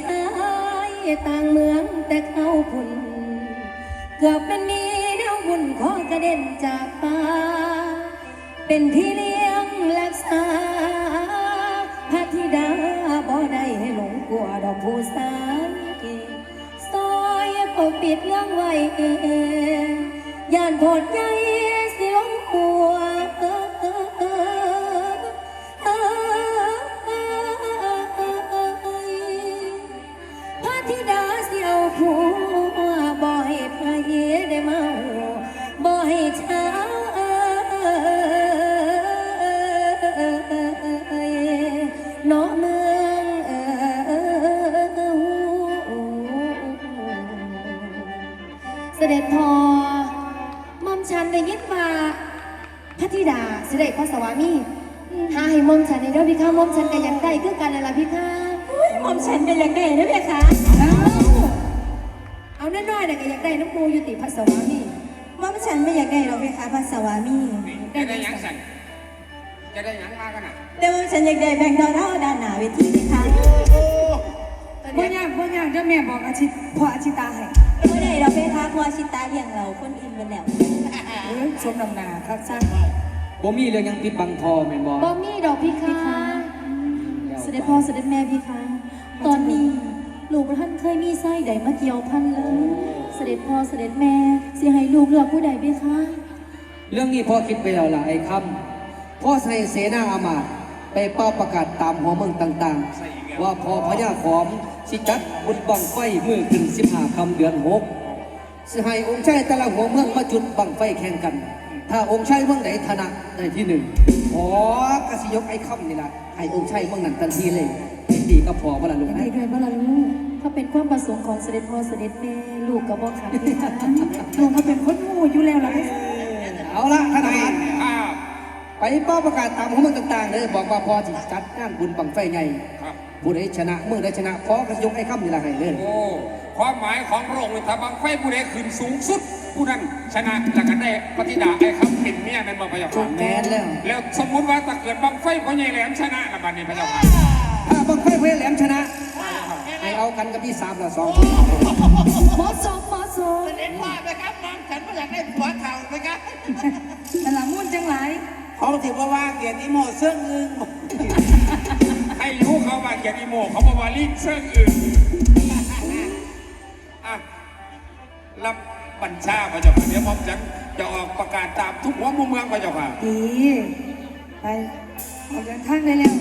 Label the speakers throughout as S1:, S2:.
S1: ชายต่างเมืองแต่เข้าพุนเกือบเป็นมีแนวบุญขอกระเด็นจากป่าเป็นพี่เลี้ยงรักษาพระธิดาบ่ได้ให้หลงกลัวดอกผู้สายซอยปกปิดเรื่องไว้ย่านโพดใหญ่ ธิดาเสียวผัวบ่ให้พระเยได้มาหัวบ่ให้เช้าเนาะเมืองเสด็จพอมอมฉันได้ยินว่าพระธิดาเสด็จพระสวามีหาให้มอมฉันในเด้อพี่ข้าหมอมฉันก็ยังได้คือกันนั่นล่ะพี่ข้าหม่อมฉันก็อยากได้นะเพคะ เอาเอาน้อยๆน่ะก็อยากได้น้ำมูอยู่ติพัสวามี
S2: หม่อมฉันไม่อยากได้หรอกเพคะพระสวามี
S3: จะได้หยังสั่นจะได้หยังมากันน่ะ
S2: แต่หม่อมฉันอยากได้แบงค์เท่าๆด้านหน้าเวทีเพคะ
S4: บ่ยากบ่ยากเดี๋ยวแม่บอกอาชิตพ่ออาชิตาให้
S2: ไม่ได้หรอกเพคะเพราะว่าชิตาเลี้ยงเราคนอื่นไปแล้ว
S4: เออสมนำหนาครับซ่า
S5: บ่มีเรื่องหยังปิดบังพอแม่นบ่
S1: บ่มีดอกพี่คะเสด็จพ่อเสด็จแม่พี่คะตอนนี้ ลูกพระท่านเคยมีไส้ใดมาเกี่ยวพันเลย เสด็จพ่อเสด็จแม่สิให้ลูกเลือกผู้ใดพี่คะ
S5: เรื่องนี้พ่อคิดไปแล้วล่ะไอ้คำพ่อใส่เสนาอามาตย์ไปเป้าประกาศตามหัวเมืองต่างๆ ว่าพอพญาขอมสิจัดบุญบังไฟมือขึ้น15คำเดือนหกสิให้องค์ชายแต่ละหัวเมืองมาจุดบังไฟแข่งกัน ถ้าองค์ชายเมืองไหนชนะได้ที่หนึ่งขอกสิยกไอ้คำนี่ล่ะให้องค์ชายเมืองนั้นทันทีเลย ดีก็พอว่าล่ะลูก
S1: อยาก
S5: นะ
S1: ด้ด้วยบ่ล่ะลูกถ้าเป็นความประสงค์ของเสด็จพ่อเสด็จแม่ลูกก็บ่ขัดพี่คะ
S4: ลูกเขาเป็นคนงูอยู่แล้วล่ะ
S5: เอาละท่านอาจารย์
S3: ข้าว
S5: ไปป้าประกาศตามหัวมืองต่างๆเลยบอกว่าพอที่จัดงานบุญบังไฟใหญ่
S3: ครับ
S5: ผู้ใดชนะเมื่อใดชนะพอก็ยกไอ้คำนี่ละให้เลย
S3: โอ้ความหมายของพระองค์ถ้าบังไฟผู้ใดขึ้นสูงสุดผู้นั้นชนะจากกันได้ปฏิดาไอ้คำเป็นเมียนั่นบ่พระเจ้าค่ะ
S5: แมนแล้ว
S3: แล้วสมมุติว่าถ้าเกิดบังไฟพ่อใหญ่แหลมชนะละบัดนี้พระเจ้าค่ะ
S5: ถ้าบังไฟเพื่อแหลมชนะให้เอากันกับพี่สามละสอง
S1: หมอสองหมอสอง
S6: เด็ดว่าไปครับน้องฉันก็อยากได้ผัวเข่าไปครับ
S4: แต่ละมุ่นจังหลาย
S6: เขาถือว่าว่าเกียรติโมเสื่องอึง
S3: ให้รู้เขาว่าเกียรติโมเขาบอกว่าลิ้นเชิงอื่นอะรับบัญชาพระเจ้าค่ะเดี๋ยวผมจะจะออกประกาศตามทุกหัวมุมเมืองพระเจ้าค่ะ
S4: ดีไปออกเดินทางได้แล้ว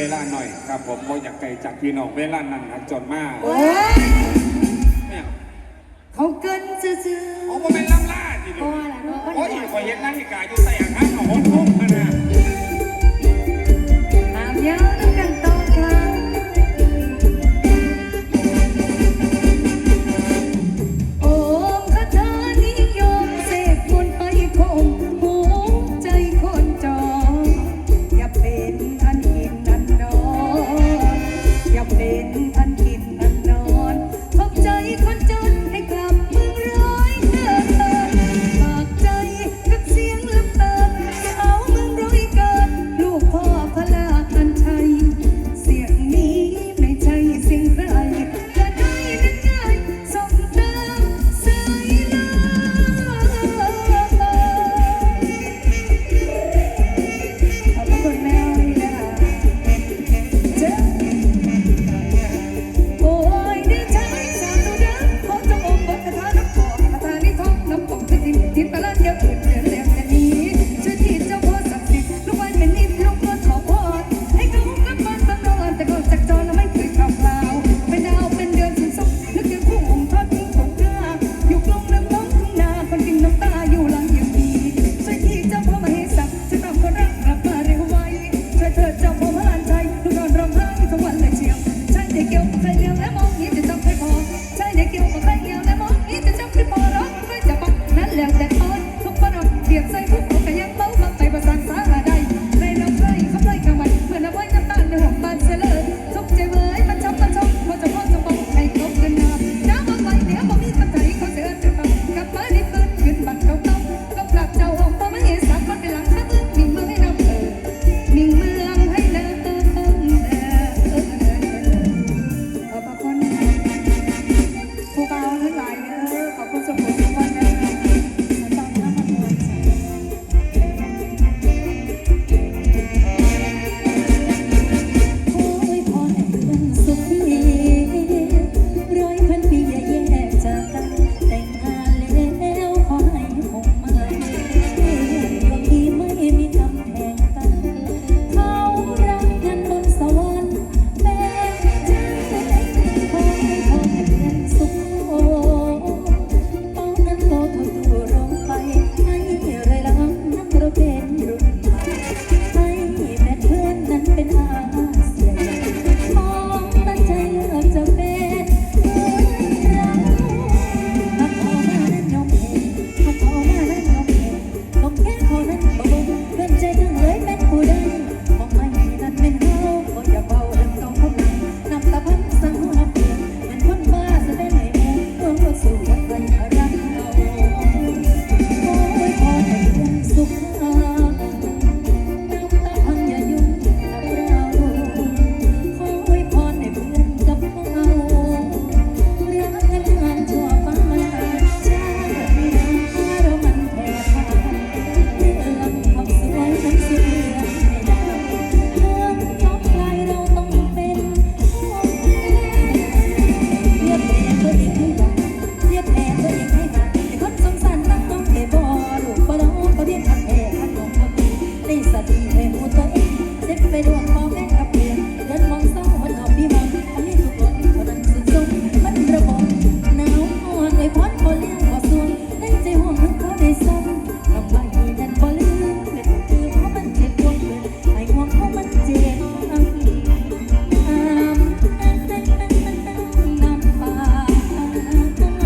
S4: วลา
S3: หน่อยครับ ผมบ่อยากไกลจากพี่น้องเวลานั้นนะจนมากเขา
S1: เกินซื้อๆ
S3: โอ้บ่เป็นลำล่าดี
S1: ลู
S3: โอ้ยข่อยเห็นนาฬิกาอยู่ใส่อย่าคนห้องคนทุ่งนะนะ ตามเยอะ ticket. anyone